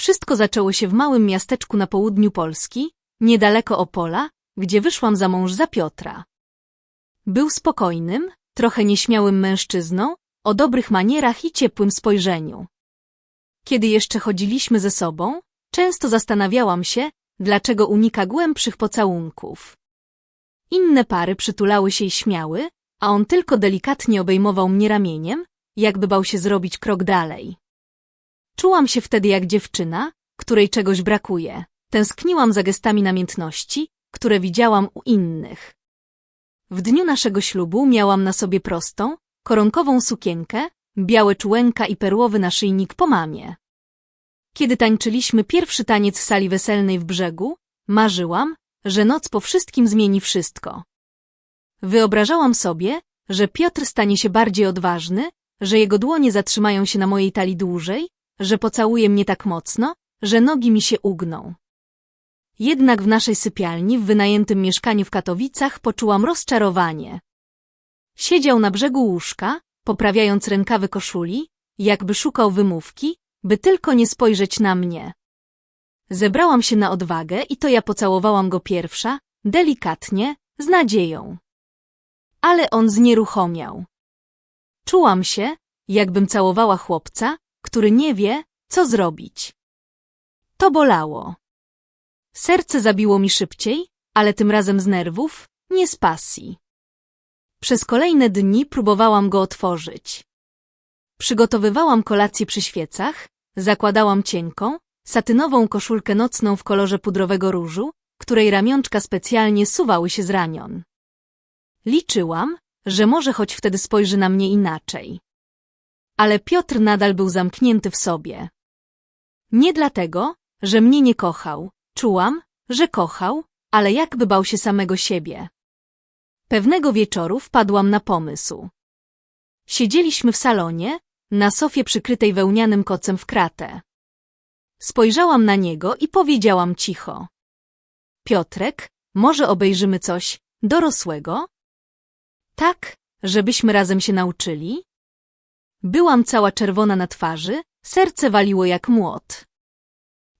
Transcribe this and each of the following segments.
Wszystko zaczęło się w małym miasteczku na południu Polski, niedaleko Opola, gdzie wyszłam za mąż za Piotra. Był spokojnym, trochę nieśmiałym mężczyzną, o dobrych manierach i ciepłym spojrzeniu. Kiedy jeszcze chodziliśmy ze sobą, często zastanawiałam się, dlaczego unika głębszych pocałunków. Inne pary przytulały się i śmiały, a on tylko delikatnie obejmował mnie ramieniem, jakby bał się zrobić krok dalej. Czułam się wtedy jak dziewczyna, której czegoś brakuje. Tęskniłam za gestami namiętności, które widziałam u innych. W dniu naszego ślubu miałam na sobie prostą, koronkową sukienkę, białe czułenka i perłowy naszyjnik po mamie. Kiedy tańczyliśmy pierwszy taniec w sali weselnej w brzegu, marzyłam, że noc po wszystkim zmieni wszystko. Wyobrażałam sobie, że Piotr stanie się bardziej odważny, że jego dłonie zatrzymają się na mojej talii dłużej, że pocałuje mnie tak mocno, że nogi mi się ugną. Jednak w naszej sypialni w wynajętym mieszkaniu w Katowicach poczułam rozczarowanie. Siedział na brzegu łóżka, poprawiając rękawy koszuli, jakby szukał wymówki, by tylko nie spojrzeć na mnie. Zebrałam się na odwagę i to ja pocałowałam go pierwsza, delikatnie, z nadzieją. Ale on znieruchomiał. Czułam się, jakbym całowała chłopca, który nie wie, co zrobić. To bolało. Serce zabiło mi szybciej, ale tym razem z nerwów, nie z pasji. Przez kolejne dni próbowałam go otworzyć. Przygotowywałam kolację przy świecach, zakładałam cienką, satynową koszulkę nocną w kolorze pudrowego różu, której ramionczka specjalnie suwały się z ranion. Liczyłam, że może choć wtedy spojrzy na mnie inaczej. Ale Piotr nadal był zamknięty w sobie. Nie dlatego, że mnie nie kochał, czułam, że kochał, ale jakby bał się samego siebie. Pewnego wieczoru wpadłam na pomysł. Siedzieliśmy w salonie, na sofie przykrytej wełnianym kocem w kratę. Spojrzałam na niego i powiedziałam cicho. Piotrek, może obejrzymy coś dorosłego? Tak, żebyśmy razem się nauczyli? Byłam cała czerwona na twarzy, serce waliło jak młot.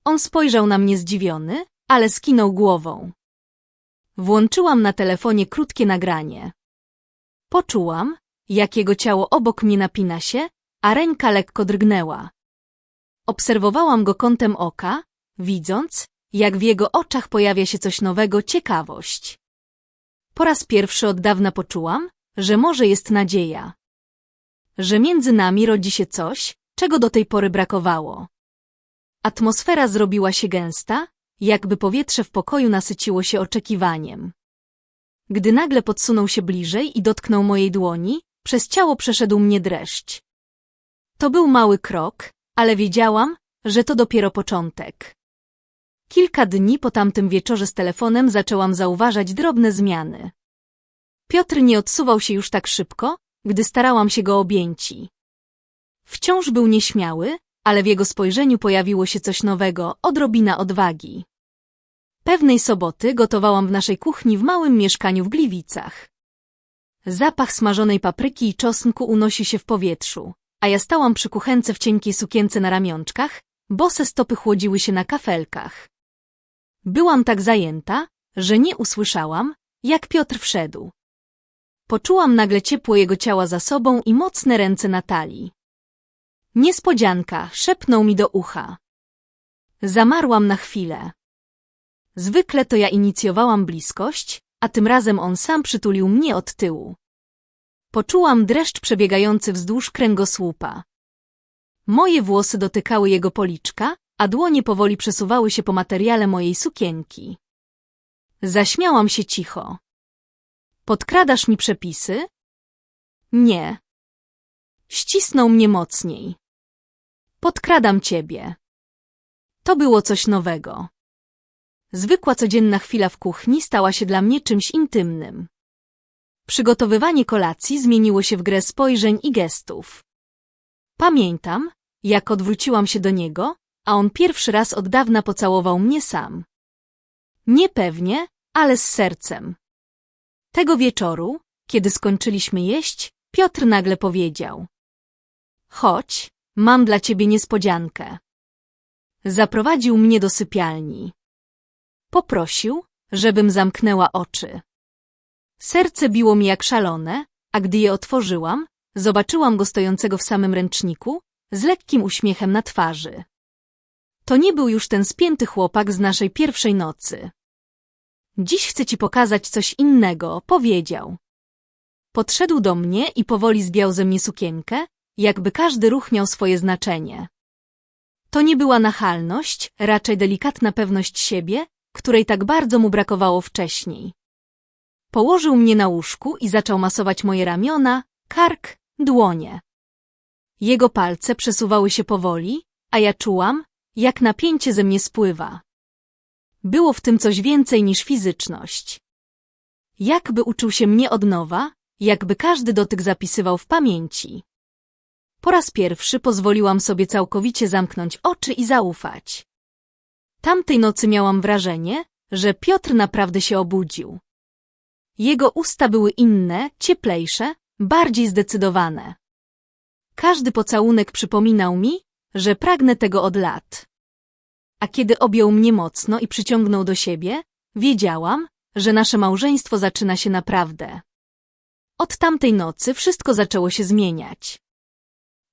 On spojrzał na mnie zdziwiony, ale skinął głową. Włączyłam na telefonie krótkie nagranie. Poczułam, jak jego ciało obok mnie napina się, a ręka lekko drgnęła. Obserwowałam go kątem oka, widząc, jak w jego oczach pojawia się coś nowego, ciekawość. Po raz pierwszy od dawna poczułam, że może jest nadzieja. Że między nami rodzi się coś, czego do tej pory brakowało. Atmosfera zrobiła się gęsta, jakby powietrze w pokoju nasyciło się oczekiwaniem. Gdy nagle podsunął się bliżej i dotknął mojej dłoni, przez ciało przeszedł mnie dreszcz. To był mały krok, ale wiedziałam, że to dopiero początek. Kilka dni po tamtym wieczorze z telefonem zaczęłam zauważać drobne zmiany. Piotr nie odsuwał się już tak szybko, gdy starałam się go objęci. Wciąż był nieśmiały, ale w jego spojrzeniu pojawiło się coś nowego, odrobina odwagi. Pewnej soboty gotowałam w naszej kuchni w małym mieszkaniu w Gliwicach. Zapach smażonej papryki i czosnku unosi się w powietrzu, a ja stałam przy kuchence w cienkiej sukience na ramionczkach, bose stopy chłodziły się na kafelkach. Byłam tak zajęta, że nie usłyszałam, jak Piotr wszedł. Poczułam nagle ciepło jego ciała za sobą i mocne ręce Natalii. Niespodzianka, szepnął mi do ucha. Zamarłam na chwilę. Zwykle to ja inicjowałam bliskość, a tym razem on sam przytulił mnie od tyłu. Poczułam dreszcz przebiegający wzdłuż kręgosłupa. Moje włosy dotykały jego policzka, a dłonie powoli przesuwały się po materiale mojej sukienki. Zaśmiałam się cicho. Podkradasz mi przepisy? Nie. Ścisnął mnie mocniej. Podkradam ciebie. To było coś nowego. Zwykła codzienna chwila w kuchni stała się dla mnie czymś intymnym. Przygotowywanie kolacji zmieniło się w grę spojrzeń i gestów. Pamiętam, jak odwróciłam się do niego, a on pierwszy raz od dawna pocałował mnie sam. Niepewnie, ale z sercem. Tego wieczoru, kiedy skończyliśmy jeść, Piotr nagle powiedział. Chodź, mam dla ciebie niespodziankę. zaprowadził mnie do sypialni. Poprosił, żebym zamknęła oczy. Serce biło mi jak szalone, a gdy je otworzyłam, zobaczyłam go stojącego w samym ręczniku, z lekkim uśmiechem na twarzy. To nie był już ten spięty chłopak z naszej pierwszej nocy. Dziś chcę ci pokazać coś innego, powiedział. Podszedł do mnie i powoli zbiał ze mnie sukienkę, jakby każdy ruch miał swoje znaczenie. To nie była nachalność, raczej delikatna pewność siebie, której tak bardzo mu brakowało wcześniej. Położył mnie na łóżku i zaczął masować moje ramiona, kark, dłonie. Jego palce przesuwały się powoli, a ja czułam, jak napięcie ze mnie spływa. Było w tym coś więcej niż fizyczność. Jakby uczył się mnie od nowa, jakby każdy dotyk zapisywał w pamięci. Po raz pierwszy pozwoliłam sobie całkowicie zamknąć oczy i zaufać. Tamtej nocy miałam wrażenie, że Piotr naprawdę się obudził. Jego usta były inne, cieplejsze, bardziej zdecydowane. Każdy pocałunek przypominał mi, że pragnę tego od lat. A kiedy objął mnie mocno i przyciągnął do siebie, wiedziałam, że nasze małżeństwo zaczyna się naprawdę. Od tamtej nocy wszystko zaczęło się zmieniać.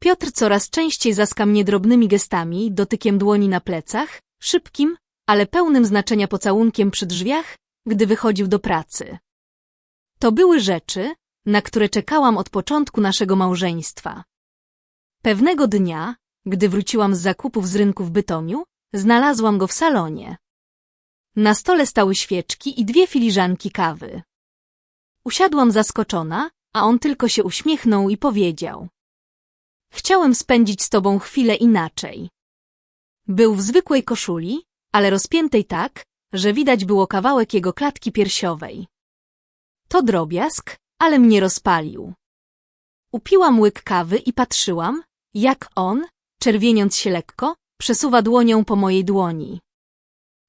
Piotr coraz częściej zaska mnie drobnymi gestami, dotykiem dłoni na plecach, szybkim, ale pełnym znaczenia pocałunkiem przy drzwiach, gdy wychodził do pracy. To były rzeczy, na które czekałam od początku naszego małżeństwa. Pewnego dnia, gdy wróciłam z zakupów z rynku w Bytomiu, znalazłam go w salonie. Na stole stały świeczki i dwie filiżanki kawy. Usiadłam zaskoczona, a on tylko się uśmiechnął i powiedział. Chciałem spędzić z tobą chwilę inaczej. Był w zwykłej koszuli, ale rozpiętej tak, że widać było kawałek jego klatki piersiowej. To drobiazg, ale mnie rozpalił. Upiłam łyk kawy i patrzyłam, jak on, czerwieniąc się lekko, przesuwa dłonią po mojej dłoni.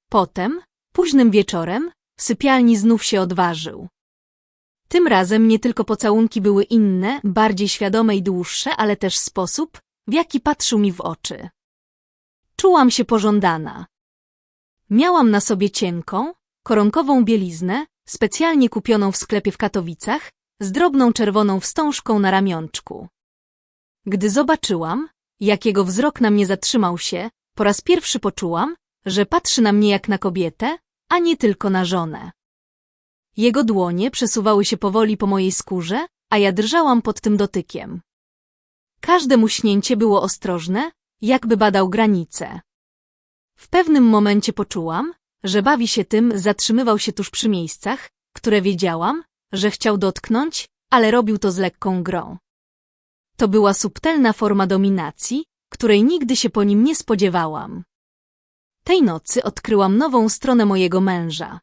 Potem, późnym wieczorem, w sypialni znów się odważył. Tym razem nie tylko pocałunki były inne, bardziej świadome i dłuższe, ale też sposób, w jaki patrzył mi w oczy. Czułam się pożądana. Miałam na sobie cienką, koronkową bieliznę, specjalnie kupioną w sklepie w Katowicach, z drobną czerwoną wstążką na ramionczku. Gdy zobaczyłam, jak jego wzrok na mnie zatrzymał się, po raz pierwszy poczułam, że patrzy na mnie jak na kobietę, a nie tylko na żonę. Jego dłonie przesuwały się powoli po mojej skórze, a ja drżałam pod tym dotykiem. Każde muśnięcie było ostrożne, jakby badał granice. W pewnym momencie poczułam, że bawi się tym, zatrzymywał się tuż przy miejscach, które wiedziałam, że chciał dotknąć, ale robił to z lekką grą. To była subtelna forma dominacji, której nigdy się po nim nie spodziewałam. Tej nocy odkryłam nową stronę mojego męża.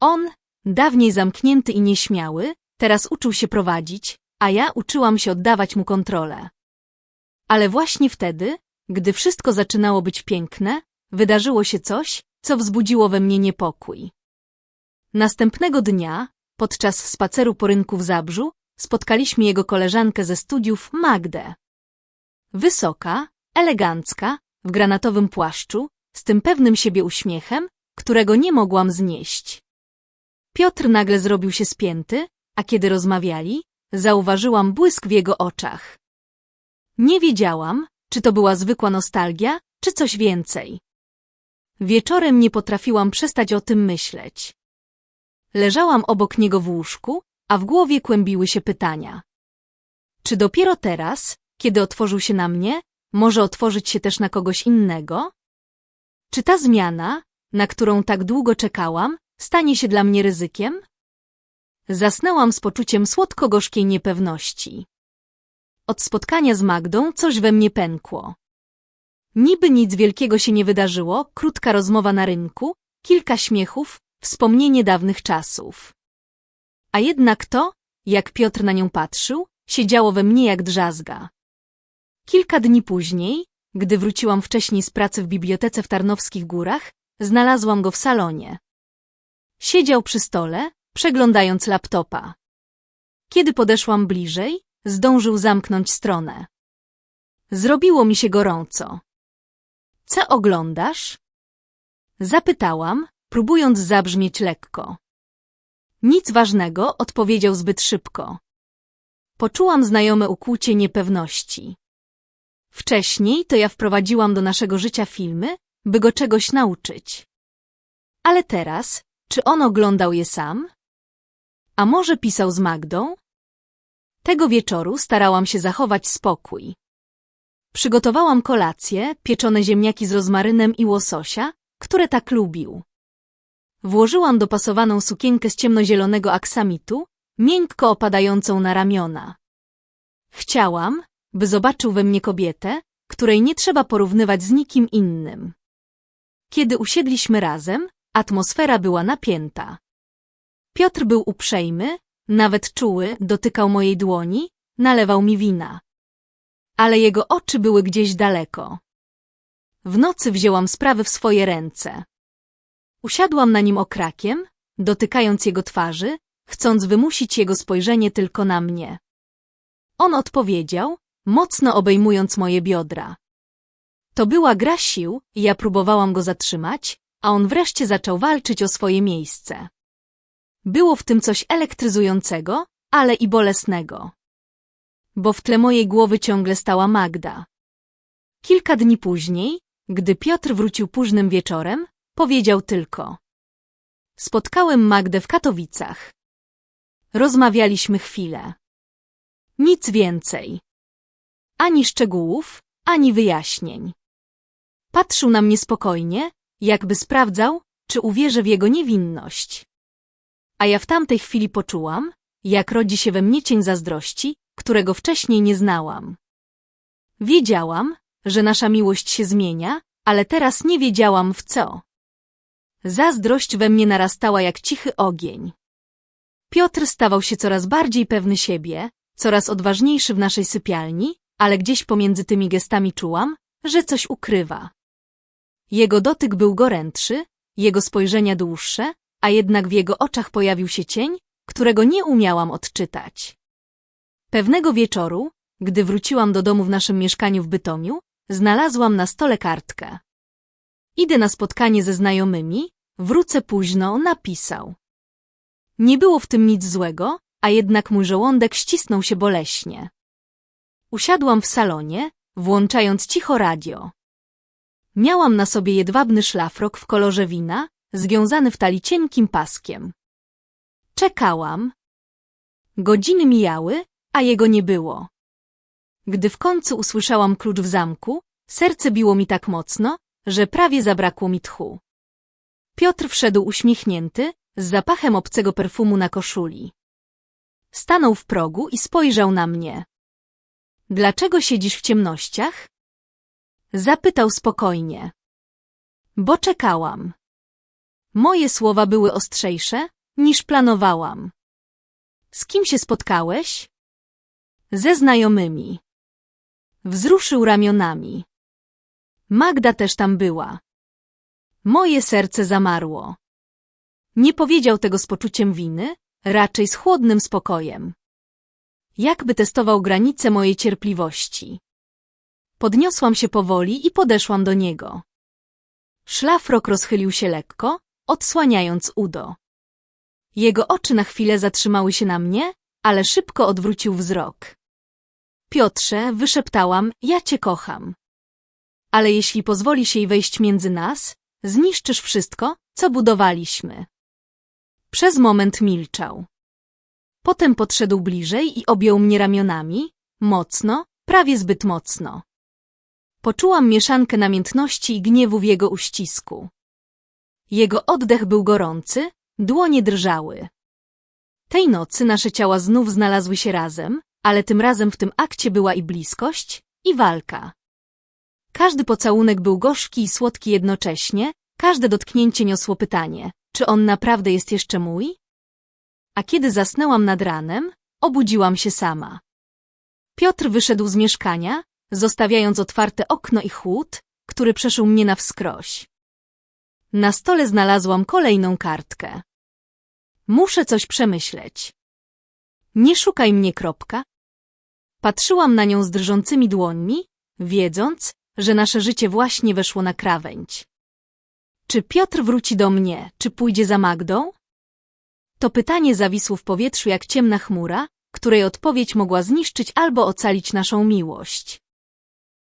On, dawniej zamknięty i nieśmiały, teraz uczył się prowadzić, a ja uczyłam się oddawać mu kontrolę. Ale właśnie wtedy, gdy wszystko zaczynało być piękne, wydarzyło się coś, co wzbudziło we mnie niepokój. Następnego dnia, podczas spaceru po rynku w Zabrzu, spotkaliśmy jego koleżankę ze studiów, Magdę. Wysoka, elegancka, w granatowym płaszczu, z tym pewnym siebie uśmiechem, którego nie mogłam znieść. Piotr nagle zrobił się spięty, a kiedy rozmawiali, zauważyłam błysk w jego oczach. Nie wiedziałam, czy to była zwykła nostalgia, czy coś więcej. Wieczorem nie potrafiłam przestać o tym myśleć. Leżałam obok niego w łóżku, a w głowie kłębiły się pytania. Czy dopiero teraz, kiedy otworzył się na mnie, może otworzyć się też na kogoś innego? Czy ta zmiana, na którą tak długo czekałam, stanie się dla mnie ryzykiem? Zasnęłam z poczuciem słodko-gorzkiej niepewności. Od spotkania z Magdą coś we mnie pękło. Niby nic wielkiego się nie wydarzyło, krótka rozmowa na rynku, kilka śmiechów, wspomnienie dawnych czasów. A jednak to, jak Piotr na nią patrzył, siedziało we mnie jak drzazga. Kilka dni później, gdy wróciłam wcześniej z pracy w bibliotece w Tarnowskich Górach, znalazłam go w salonie. Siedział przy stole, przeglądając laptopa. Kiedy podeszłam bliżej, zdążył zamknąć stronę. Zrobiło mi się gorąco. Co oglądasz? Zapytałam, próbując zabrzmieć lekko. Nic ważnego, odpowiedział zbyt szybko. Poczułam znajome ukłucie niepewności. Wcześniej to ja wprowadziłam do naszego życia filmy, by go czegoś nauczyć. Ale teraz, czy on oglądał je sam? A może pisał z Magdą? Tego wieczoru starałam się zachować spokój. Przygotowałam kolację, pieczone ziemniaki z rozmarynem i łososia, które tak lubił. Włożyłam dopasowaną sukienkę z ciemnozielonego aksamitu, miękko opadającą na ramiona. Chciałam, by zobaczył we mnie kobietę, której nie trzeba porównywać z nikim innym. Kiedy usiedliśmy razem, atmosfera była napięta. Piotr był uprzejmy, nawet czuły, dotykał mojej dłoni, nalewał mi wina. Ale jego oczy były gdzieś daleko. W nocy wzięłam sprawy w swoje ręce. Usiadłam na nim okrakiem, dotykając jego twarzy, chcąc wymusić jego spojrzenie tylko na mnie. On odpowiedział, mocno obejmując moje biodra. To była gra sił, ja próbowałam go zatrzymać, a on wreszcie zaczął walczyć o swoje miejsce. Było w tym coś elektryzującego, ale i bolesnego. Bo w tle mojej głowy ciągle stała Magda. Kilka dni później, gdy Piotr wrócił późnym wieczorem, powiedział tylko. Spotkałem Magdę w Katowicach. Rozmawialiśmy chwilę. Nic więcej. Ani szczegółów, ani wyjaśnień. Patrzył na mnie spokojnie, jakby sprawdzał, czy uwierzę w jego niewinność. A ja w tamtej chwili poczułam, jak rodzi się we mnie cień zazdrości, którego wcześniej nie znałam. Wiedziałam, że nasza miłość się zmienia, ale teraz nie wiedziałam w co. Zazdrość we mnie narastała jak cichy ogień. Piotr stawał się coraz bardziej pewny siebie, coraz odważniejszy w naszej sypialni, ale gdzieś pomiędzy tymi gestami czułam, że coś ukrywa. Jego dotyk był gorętszy, jego spojrzenia dłuższe, a jednak w jego oczach pojawił się cień, którego nie umiałam odczytać. Pewnego wieczoru, gdy wróciłam do domu w naszym mieszkaniu w Bytomiu, znalazłam na stole kartkę. Idę na spotkanie ze znajomymi, wrócę późno, napisał. Nie było w tym nic złego, a jednak mój żołądek ścisnął się boleśnie. Usiadłam w salonie, włączając cicho radio. Miałam na sobie jedwabny szlafrok w kolorze wina, związany w tali cienkim paskiem. Czekałam. Godziny mijały, a jego nie było. Gdy w końcu usłyszałam klucz w zamku, serce biło mi tak mocno, że prawie zabrakło mi tchu. Piotr wszedł uśmiechnięty, z zapachem obcego perfumu na koszuli. Stanął w progu i spojrzał na mnie. Dlaczego siedzisz w ciemnościach? Zapytał spokojnie. Bo czekałam. Moje słowa były ostrzejsze, niż planowałam. Z kim się spotkałeś? Ze znajomymi. Wzruszył ramionami. Magda też tam była. Moje serce zamarło. Nie powiedział tego z poczuciem winy, raczej z chłodnym spokojem. Jakby testował granice mojej cierpliwości. Podniosłam się powoli i podeszłam do niego. Szlafrok rozchylił się lekko, odsłaniając udo. Jego oczy na chwilę zatrzymały się na mnie, ale szybko odwrócił wzrok. Piotrze, wyszeptałam, ja cię kocham. Ale jeśli pozwoli się jej wejść między nas, zniszczysz wszystko, co budowaliśmy. Przez moment milczał. Potem podszedł bliżej i objął mnie ramionami, mocno, prawie zbyt mocno. Poczułam mieszankę namiętności i gniewu w jego uścisku. Jego oddech był gorący, dłonie drżały. Tej nocy nasze ciała znów znalazły się razem, ale tym razem w tym akcie była i bliskość, i walka. Każdy pocałunek był gorzki i słodki jednocześnie, każde dotknięcie niosło pytanie, czy on naprawdę jest jeszcze mój? A kiedy zasnęłam nad ranem, obudziłam się sama. Piotr wyszedł z mieszkania, zostawiając otwarte okno i chłód, który przeszył mnie na wskroś. Na stole znalazłam kolejną kartkę. Muszę coś przemyśleć. Nie szukaj mnie, kropka. Patrzyłam na nią z drżącymi dłońmi, wiedząc, że nasze życie właśnie weszło na krawędź. Czy Piotr wróci do mnie, czy pójdzie za Magdą? To pytanie zawisło w powietrzu jak ciemna chmura, której odpowiedź mogła zniszczyć albo ocalić naszą miłość.